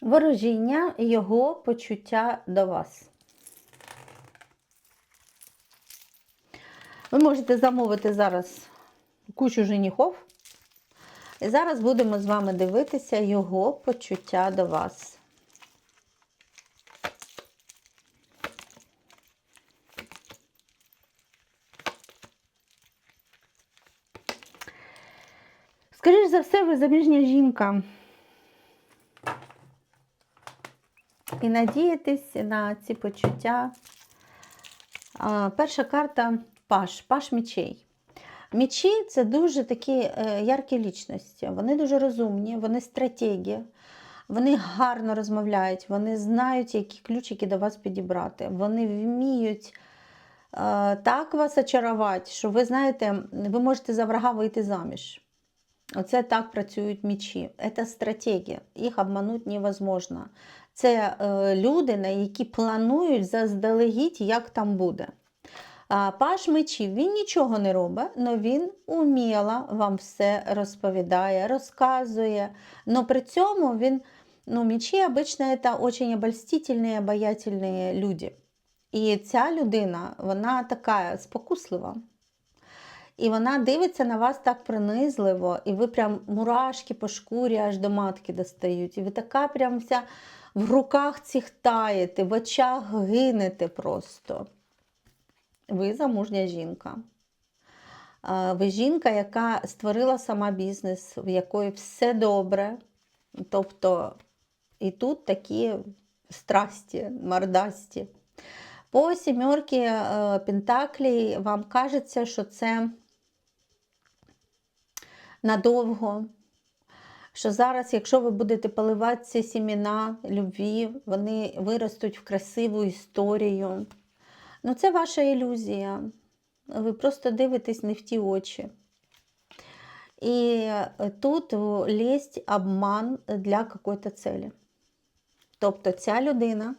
ворожіння його почуття до вас. Ви можете замовити зараз кучу женихов. І зараз будемо з вами дивитися його почуття до вас. Скоріше за все, ви заміжня жінка. І надіятись на ці почуття. Перша карта Паш, Паш мічей. Мічі це дуже такі е, яркі лічності. Вони дуже розумні, вони стратегі, вони гарно розмовляють, вони знають, які ключики до вас підібрати. Вони вміють е, так вас очарувати, що ви знаєте, ви можете за врага вийти заміж. Оце так працюють мічі. Це стратегія. Їх обманути невозможно. Це е, люди, на які планують заздалегідь, як там буде. А Паш мечів він нічого не робить, але він уміло вам все розповідає, розказує. Но при цьому він, ну, мечі обычно це очень обольстительні, обаятельні люди. І ця людина, вона така спокуслива. І вона дивиться на вас так пронизливо, і ви прям мурашки по шкурі аж до матки достають. І ви така прям вся в руках цих таєте, в очах гинете просто. Ви замужня жінка. Ви жінка, яка створила сама бізнес, в якої все добре. Тобто, і тут такі страсті, мордасті. По сімерки е, Пентаклі вам кажеться, що це надовго. Що зараз, якщо ви будете поливати ці сіміна любві, вони виростуть в красиву історію. Ну, це ваша ілюзія. Ви просто дивитесь не в ті очі. І тут лезть обман для какої-то цілі. Тобто ця людина,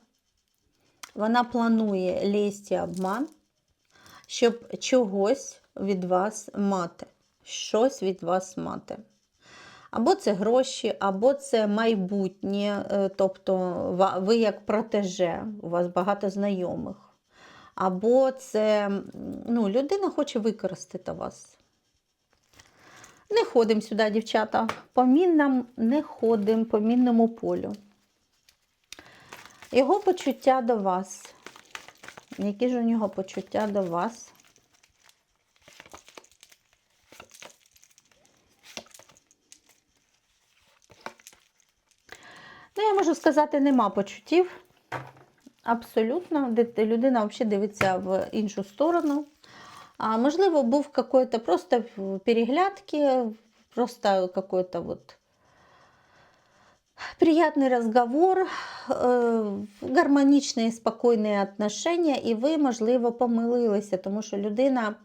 вона планує лезть і обман, щоб чогось від вас мати. Щось від вас мати. Або це гроші, або це майбутнє, е, тобто ви як протеже, у вас багато знайомих. Або це ну, людина хоче використати вас. Не ходимо сюди, дівчата. По міннам не ходимо по мінному полю. Його почуття до вас. Які ж у нього почуття до вас? Ну, я можу сказати, нема почуттів. Абсолютно. Людина взагалі дивиться в іншу сторону. А, можливо, був какой-то просто переглядки, просто какой-то вот приятный разговор, е, гармонічні, спокійні отношения, і ви, можливо, помилилися, тому що людина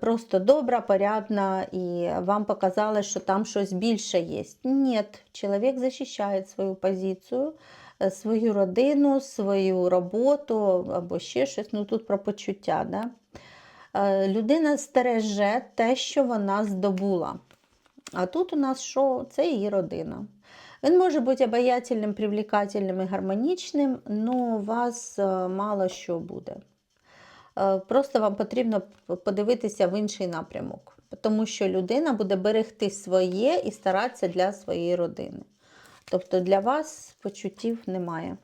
просто добра, порядна, і вам показалось, що там щось більше є. Ні, чоловік захищає свою позицію, е, свою родину, свою роботу або ще щось. Ну тут про почуття. Да? Е, Людина стереже те, що вона здобула. А тут у нас що? Це її родина. Він може бути обаятельним, привлекательним і гармонічним, але у вас е, мало що буде. Е, Просто вам потрібно подивитися в інший напрямок, тому що людина буде берегти своє і старатися для своєї родини. Тобто для вас почуттів немає.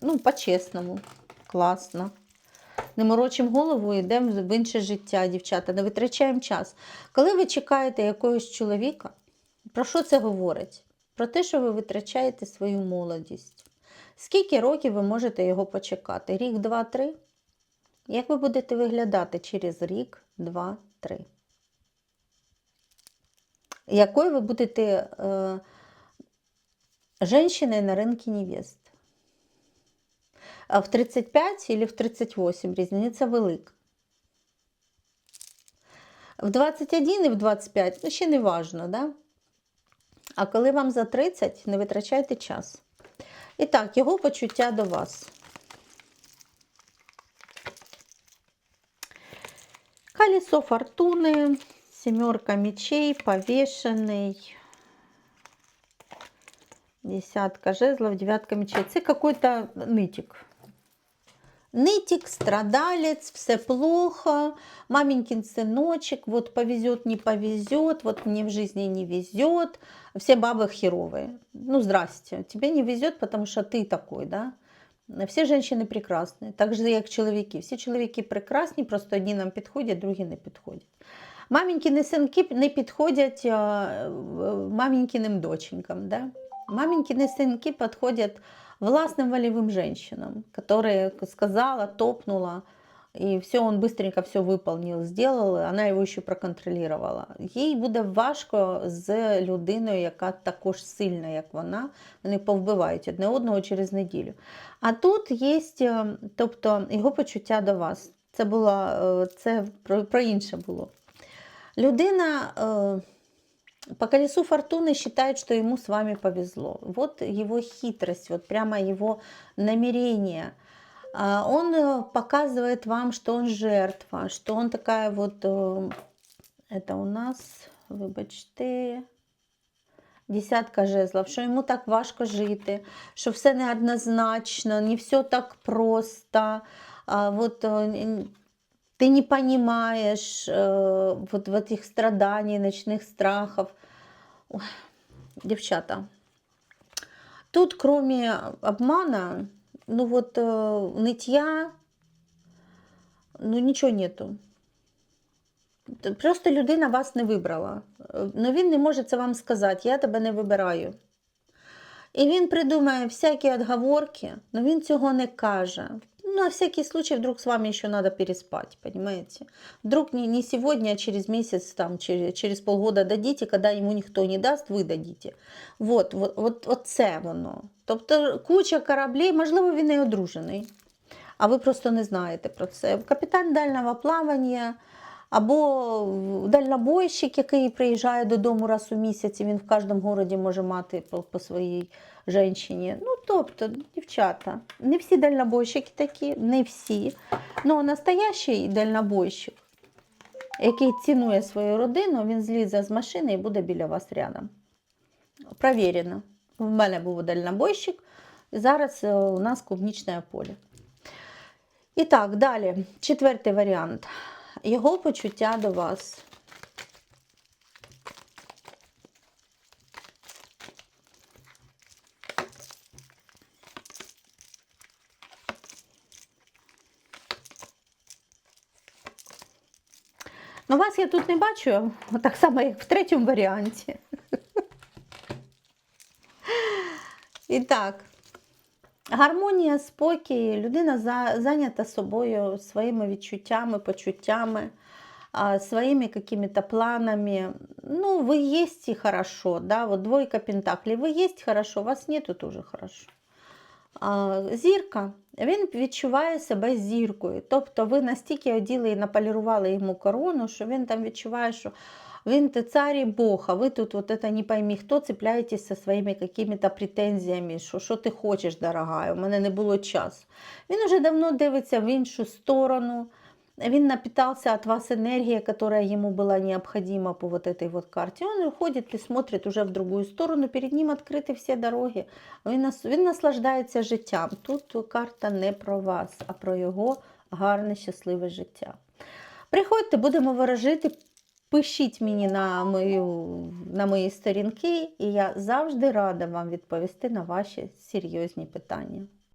Ну, по-чесному, класно. Не морочимо голову, йдемо в інше життя, дівчата, не витрачаємо час. Коли ви чекаєте якогось чоловіка, про що це говорить? Про те, що ви витрачаєте свою молодість. Скільки років ви можете його почекати? Рік, два, три? Як ви будете виглядати через рік, два, три? Якою ви будете е, женщиною на ринку невест? В 35 или в 38 різниця велика. В 21 і в 25, ну ще не важно, да? А коли вам за 30, не витрачайте час. І так, його почуття до вас. Колесо фортуни, сімерка мечей, повішений. Десятка жезлов, девятка мечей. Це какой-то нытик. Нытик, страдалец, все плохо, маменькин сыночек, вот повезет, не повезет, вот мне в жизни не везет, все бабы херовые. Ну, здрасте, тебе не везет, потому что ты такой, да? Всі жінки прекрасні, так же як чоловіки. Всі чоловіки прекрасні, просто одні нам підходять, другі не підходять. Мамінькіни синки не підходять а, е, мамінькіним доченькам. Да? Мамінькіни синки підходять властным волевым женщинам, которые сказала, топнула, и все, он быстренько все выполнил, сделал, она його ще проконтролювала. Їй буде важко з людиною, яка також сильна, як вона. Вони повбивають одне одного через неділю. А тут є, е, тобто, його почуття до вас. Це було е, це про, про інше було. Людина э, по колесу фортуны считает, что ему с вами повезло. Вот его хитрость, вот прямо его намерение. А, Он э, показывает вам, что он жертва, что он такая вот, э, это у нас, вибачте, десятка жезлов, що йому так важко жити, що все неоднозначно, не все так просто. А, вот, э, ты не понимаешь вот в этих страданий, ночных страхов. Ой, девчата, тут кроме обмана, ну вот э, нытья, ну нічого нету. Просто людина вас не вибрала. Е, Ну він не може це вам сказати, я тебе не вибираю. І він придумає всякі отговорки, але він цього не каже. Ну, на всякий случай вдруг с вами еще надо переспать, понимаете? Вдруг не, не сегодня, а через месяц, там, через, через полгода дадите, когда ему никто не даст, ви дадите. Вот, вот, от, от це воно. Тобто куча кораблів, можливо, він і одружений, а ви просто не знаєте про це. Капітан дальнього плавання або дальнобойщик, який приїжджає додому раз у місяць, і він в кожному місті може мати по, по своїй жінці. Ну, тобто, дівчата, не всі дальнобойщики такі, не всі. Ну, настоящий дальнобойщик, який цінує свою родину, він злізе з машини і буде біля вас рядом. Провірено. В мене був дальнобойщик, і зараз е, у нас клубнічне поле. І так, далі, четвертий варіант. Його почуття до вас. Ну, вас я тут не бачу, так само, як в третьому варіанті. І так, гармонія, спокій, людина зайнята собою, своїми відчуттями, почуттями, а, своими какими-то планами. Ну, вы есть и хорошо, да, вот двойка пентаклей, ви есть хорошо, вас нету тоже хорошо. Зірка, він відчуває себе зіркою. Тобто ви настільки оділи і наполірували йому корону, що він там відчуває, що він те цар і Бог, а ви тут вот это не пойми хто, цепляєтесь зі своїми какими-то претензіями, що що ти хочеш, дорога, у мене не було часу. Він уже давно дивиться в іншу сторону. Він напитался от вас энергией, которая ему была необходима по вот этой вот карте. Он уходит и смотрит уже в другую сторону, перед ним открыты все дороги. Він, нас, він наслаждається життям. Тут карта не про вас, а про його гарне, щасливе життя. Приходьте, будемо ворожити. Пишіть мені на, мою, на мої сторінки, і я завжди рада вам відповісти на ваші серйозні питання.